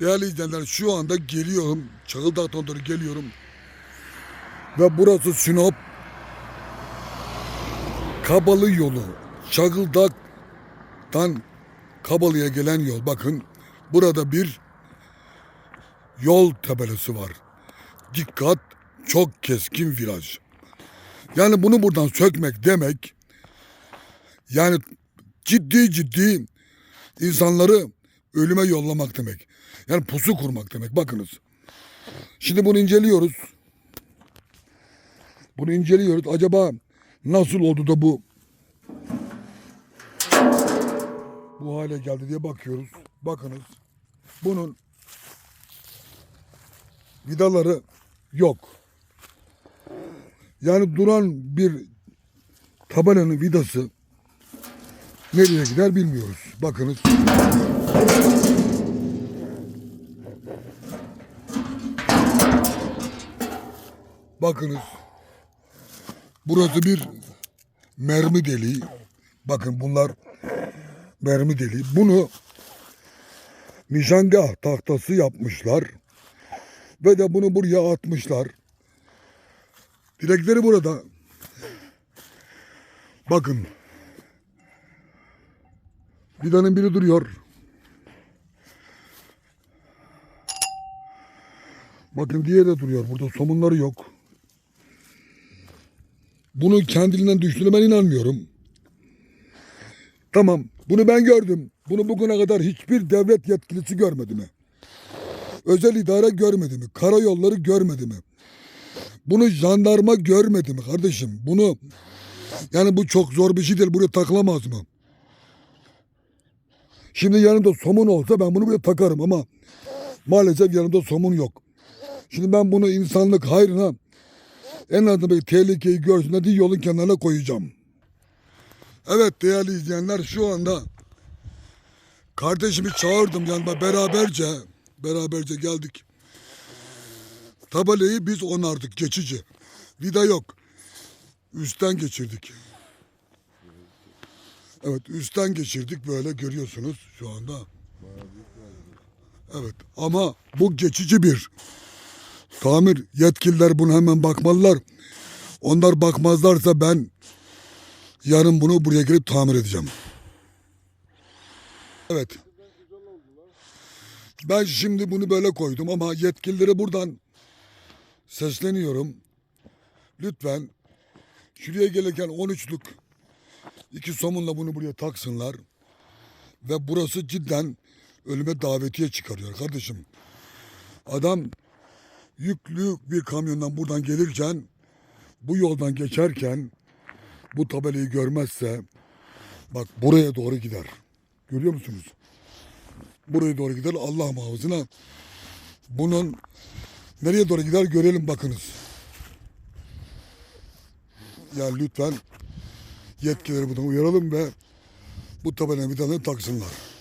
Değerli izleyenler şu anda geliyorum. Çakıldak'tan doğru geliyorum. Ve burası Sinop. Kabalı yolu. Çakıldak'tan Kabalı'ya gelen yol. Bakın burada bir yol tabelası var. Dikkat çok keskin viraj. Yani bunu buradan sökmek demek yani ciddi ciddi insanları ölüme yollamak demek. Yani pusu kurmak demek. Bakınız. Şimdi bunu inceliyoruz. Bunu inceliyoruz. Acaba nasıl oldu da bu bu hale geldi diye bakıyoruz. Bakınız. Bunun vidaları yok. Yani duran bir tabelanın vidası nereye gider bilmiyoruz. Bakınız. Bakınız. Burası bir mermi deliği. Bakın bunlar mermi deliği. Bunu nişangah tahtası yapmışlar. Ve de bunu buraya atmışlar. Direkleri burada. Bakın. Vidanın biri duruyor. Bakın diğeri de duruyor. Burada somunları yok. Bunu kendiliğinden düştüğüne ben inanmıyorum. Tamam. Bunu ben gördüm. Bunu bugüne kadar hiçbir devlet yetkilisi görmedi mi? Özel idare görmedi mi? Karayolları görmedi mi? Bunu jandarma görmedi mi kardeşim? Bunu yani bu çok zor bir şey değil. Buraya takılamaz mı? Şimdi yanımda somun olsa ben bunu buraya takarım ama maalesef yanımda somun yok. Şimdi ben bunu insanlık hayrına en azından bir tehlikeyi görsün diye yolun kenarına koyacağım. Evet değerli izleyenler şu anda kardeşimi çağırdım yanıma beraberce beraberce geldik. Tabelayı biz onardık geçici. Vida yok. Üstten geçirdik. Evet üstten geçirdik böyle görüyorsunuz şu anda. Evet ama bu geçici bir tamir yetkililer bunu hemen bakmalılar. Onlar bakmazlarsa ben yarın bunu buraya gelip tamir edeceğim. Evet. Ben şimdi bunu böyle koydum ama yetkililere buradan sesleniyorum. Lütfen şuraya gelirken 13'lük iki somunla bunu buraya taksınlar. Ve burası cidden ölüme davetiye çıkarıyor kardeşim. Adam yüklü bir kamyondan buradan gelirken bu yoldan geçerken bu tabelayı görmezse bak buraya doğru gider. Görüyor musunuz? Buraya doğru gider Allah muhafızına. Bunun nereye doğru gider görelim bakınız. Yani lütfen yetkilileri buradan uyaralım ve bu tabelanın bir tane taksınlar.